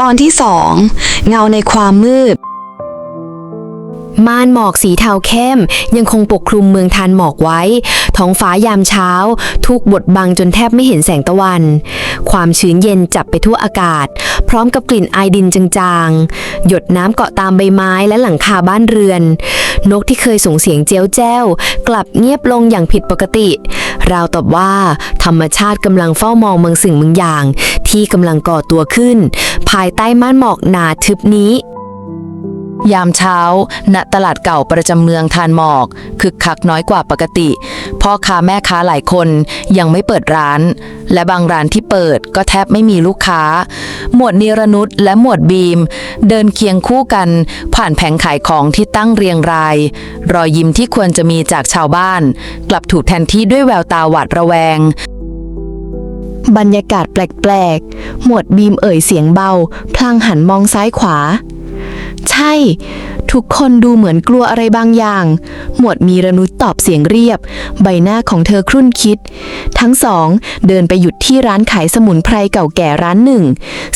ตอนที่สองเงาในความมืด ม่านหมอกสีเทาเข้ม ยังคงปกคลุมเมืองทานหมอกไว้ ท้องฟ้ายามเช้าถูกบดบังจนแทบไม่เห็นแสงตะวัน ความชื้นเย็นจับไปทั่วอากาศ พร้อมกับกลิ่นไอดินจางๆ หยดน้ำเกาะตามใบไม้และหลังคาบ้านเรือน นกที่เคยส่งเสียงเจียวแจ้ว กลับเงียบลงอย่างผิดปกติ ราวตอบว่า ธรรมชาติกำลังเฝ้ามองบางสิ่งบางอย่าง ที่กำลังก่อตัวขึ้น ภายใต้ม่านหมอกหนาทึบนี้ ยามเช้า ณตลาดเก่าประจำเมืองทานหมอก คึกคักน้อยกว่าปกติ พ่อค้าแม่ค้าหลายคนยังไม่เปิดร้าน และบางร้านที่เปิดก็แทบไม่มีลูกค้า หมวดนิรนุษและหมวดบีม เดินเคียงคู่กัน ผ่านแผงขายของที่ตั้งเรียงราย รอยยิ้มที่ควรจะมีจากชาวบ้าน กลับถูกแทนที่ด้วยแววตาหวาดระแวงบรรยากาศแปลก ๆ หมวดบีมเอ่ยเสียงเบา พลางหันมองซ้ายขวา ใช่ ทุกคนดูเหมือนกลัวอะไรบางอย่าง หมวดมีรนุษตอบเสียงเรียบ ใบหน้าของเธอครุ่นคิด ทั้งสองเดินไปหยุดที่ร้านขายสมุนไพรเก่าแก่ร้านหนึ่ง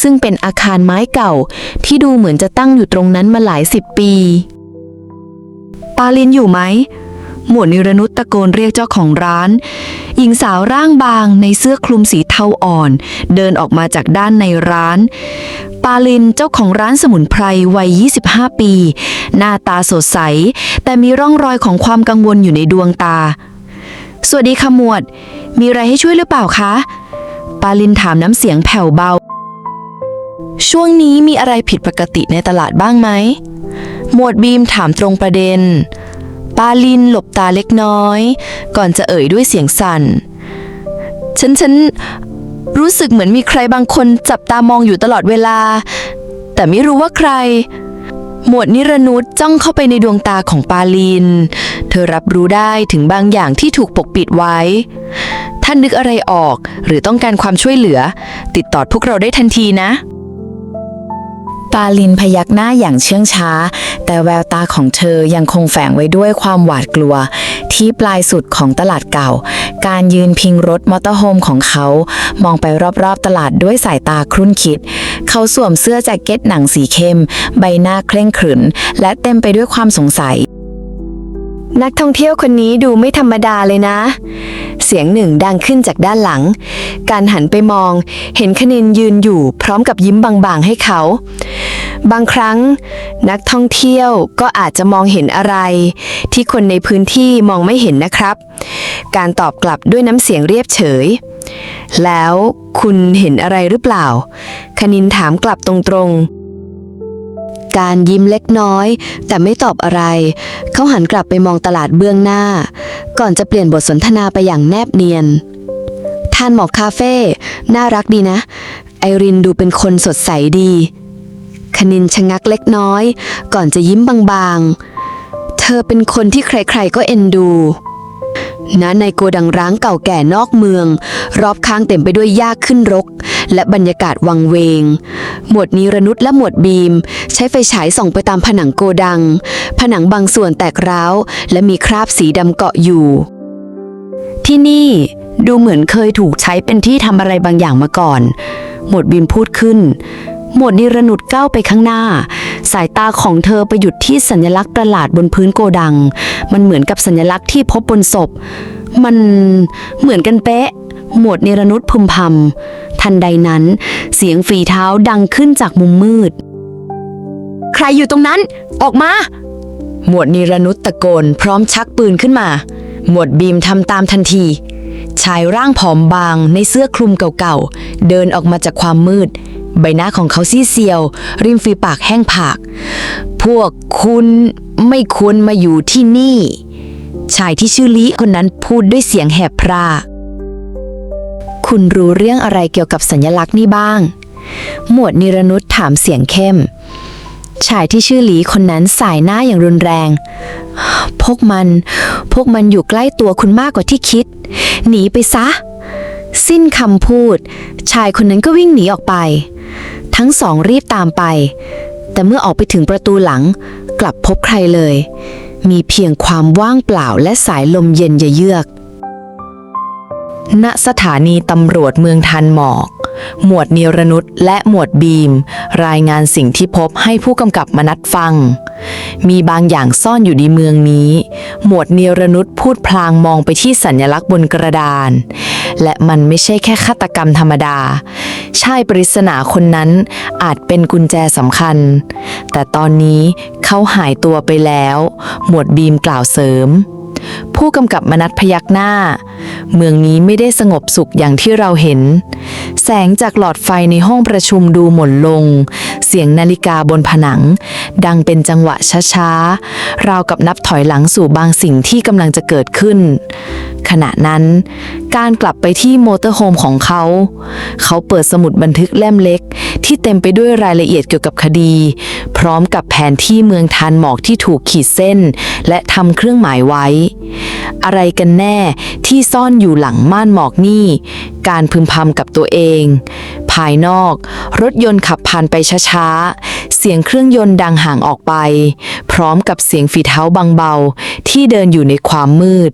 ซึ่งเป็นอาคารไม้เก่า ที่ดูเหมือนจะตั้งอยู่ตรงนั้นมาหลายสิบปี ปาลินอยู่ไหม หมวดนิรนุษตะโกนเรียกเจ้าของร้าน หญิงสาวร่างบางในเสื้อคลุมสี เทาอ่อน เดินออกมาจากด้านในร้าน ปาลินเจ้าของร้านสมุนไพรวัย 25 ปี หน้าตาสดใส แต่มีร่องรอยของความกังวลอยู่ในดวงตา สวัสดีค่ะหมวด มีอะไรให้ช่วยหรือเปล่าคะ ปาลินถามน้ำเสียงแผ่วเบา ช่วงนี้มีอะไรผิดปกติในตลาดบ้างไหม หมวดบีมถามตรงประเด็นปาลินหลบตาเล็กน้อย ก่อนจะเอ่ยด้วยเสียงสั่น ฉันฉันรู้สึกเหมือนมีใครบางคนจับตามองอยู่ตลอดเวลา แต่ไม่รู้ว่าใคร หมวดนิรนุษจ้องเข้าไปในดวงตาของปาลิน เธอรับรู้ได้ถึงบางอย่างที่ถูกปกปิดไว้ ท่านนึกอะไรออกหรือต้องการความช่วยเหลือ ติดต่อพวกเราได้ทันทีนะ ปาลินพยักหน้าอย่างเชื่องช้า แต่แววตาของเธอยังคงแฝงไว้ด้วยความหวาดกลัว ที่ปลายสุดของตลาดเก่า การยืนพิงรถมอเตอร์โฮมของเขา มองไปรอบๆตลาดด้วยสายตาครุ่นคิด เขาสวมเสื้อแจ็คเก็ตหนังสีเข้ม ใบหน้าเคร่งขรึมและเต็มไปด้วยความสงสัย นักท่องเที่ยวคนนี้ดูไม่ธรรมดาเลยนะ เสียงหนึ่งดังขึ้นจากด้านหลัง การหันไปมอง เห็นคณินยืนอยู่ พร้อมกับยิ้มบางๆให้เขา บางครั้ง นักท่องเที่ยวก็อาจจะมองเห็นอะไร ที่คนในพื้นที่มองไม่เห็นนะครับ การตอบกลับด้วยน้ำเสียงเรียบเฉย แล้วคุณเห็นอะไรหรือเปล่า คณินถามกลับตรงๆ การยิ้มเล็กน้อย แต่ไม่ตอบอะไร เขาหันกลับไปมองตลาดเบื้องหน้า ก่อนจะเปลี่ยนบทสนทนาไปอย่างแนบเนียน ทานหมอกคาเฟ่น่ารักดีนะ ไอรินดูเป็นคนสดใสดี คณินชะงักเล็กน้อย ก่อนจะยิ้มบางๆ เธอเป็นคนที่ใครๆก็เอ็นดูณในโกดังร้างเก่าแก่นอกเมือง รอบข้างเต็มไปด้วยหญ้าขึ้นรก และบรรยากาศวังเวง หมวดนิรนุษและหมวดบีม ใช้ไฟฉายส่องไปตามผนังโกดัง ผนังบางส่วนแตกร้าว และมีคราบสีดำเกาะอยู่ ที่นี่ดูเหมือนเคยถูกใช้เป็นที่ทำอะไรบางอย่างมาก่อน หมวดบีมพูดขึ้น หมวดนิรนุษก้าวไปข้างหน้า สายตาของเธอไปหยุดที่สัญลักษณ์ประหลาดบนพื้นโกดัง มันเหมือนกับสัญลักษณ์ที่พบบนศพ มันเหมือนกันเป๊ะ หมวดนิรนุษพึมพำทันใดนั้น เสียงฝีเท้าดังขึ้นจากมุมมืด ใครอยู่ตรงนั้น ออกมา หมวดนิรนุษตะโกน พร้อมชักปืนขึ้นมา หมวดบีมทำตามทันที ชายร่างผอมบางในเสื้อคลุมเก่าๆ เดินออกมาจากความมืด ใบหน้าของเขาซีเซียว ริมฝีปากแห้งผาก พวกคุณไม่ควรมาอยู่ที่นี่ ชายที่ชื่อลิคนนั้นพูดด้วยเสียงแหบพร่า คุณรู้เรื่องอะไรเกี่ยวกับสัญลักษณ์นี่บ้าง หมวดนิรนุษถามเสียงเข้ม ชายที่ชื่อหลีคนนั้นสายหน้าอย่างรุนแรง พวกมัน พวกมันอยู่ใกล้ตัวคุณมากกว่าที่คิด หนีไปซะ สิ้นคำพูด ชายคนนั้นก็วิ่งหนีออกไป ทั้งสองรีบตามไป แต่เมื่อออกไปถึงประตูหลัง กลับพบใครเลย มีเพียงความว่างเปล่าและสายลมเย็นเยือก ณสถานีตำรวจเมืองทันหมอก หมวดเนียรนุษและหมวดบีม รายงานสิ่งที่พบให้ผู้กำกับมนัดฟัง มีบางอย่างซ่อนอยู่ในเมืองนี้ หมวดเนียรนุษพูดพลางมองไปที่สัญลักษณ์บนกระดาน และมันไม่ใช่แค่ฆาตกรรมธรรมดา ชายปริศนาคนนั้นอาจเป็นกุญแจสำคัญ แต่ตอนนี้เขาหายตัวไปแล้ว หมวดบีมกล่าวเสริม ผู้กำกับมนัดพยักหน้า เมืองนี้ไม่ได้สงบสุขอย่างที่เราเห็น แสงจากหลอดไฟในห้องประชุมดูหม่นลง เสียงนาฬิกาบนผนัง ดังเป็นจังหวะช้าๆ ราวกับนับถอยหลังสู่บางสิ่งที่กำลังจะเกิดขึ้น ขณะนั้น การกลับไปที่มอเตอร์โฮมของเขา เขาเปิดสมุดบันทึกเล่มเล็ก ที่เต็มไปด้วยรายละเอียดเกี่ยวกับคดี พร้อมกับแผนที่เมืองทานหมอกที่ถูกขีดเส้น และทำเครื่องหมายไว้ อะไรกันแน่ที่ซ่อนอยู่หลังม่านหมอกนี่ การพึมพำกับตัวเอง ภายนอก รถยนต์ขับผ่านไปช้าๆ เสียงเครื่องยนต์ดังห่างออกไป พร้อมกับเสียงฝีเท้าบางเบาที่เดินอยู่ในความมืด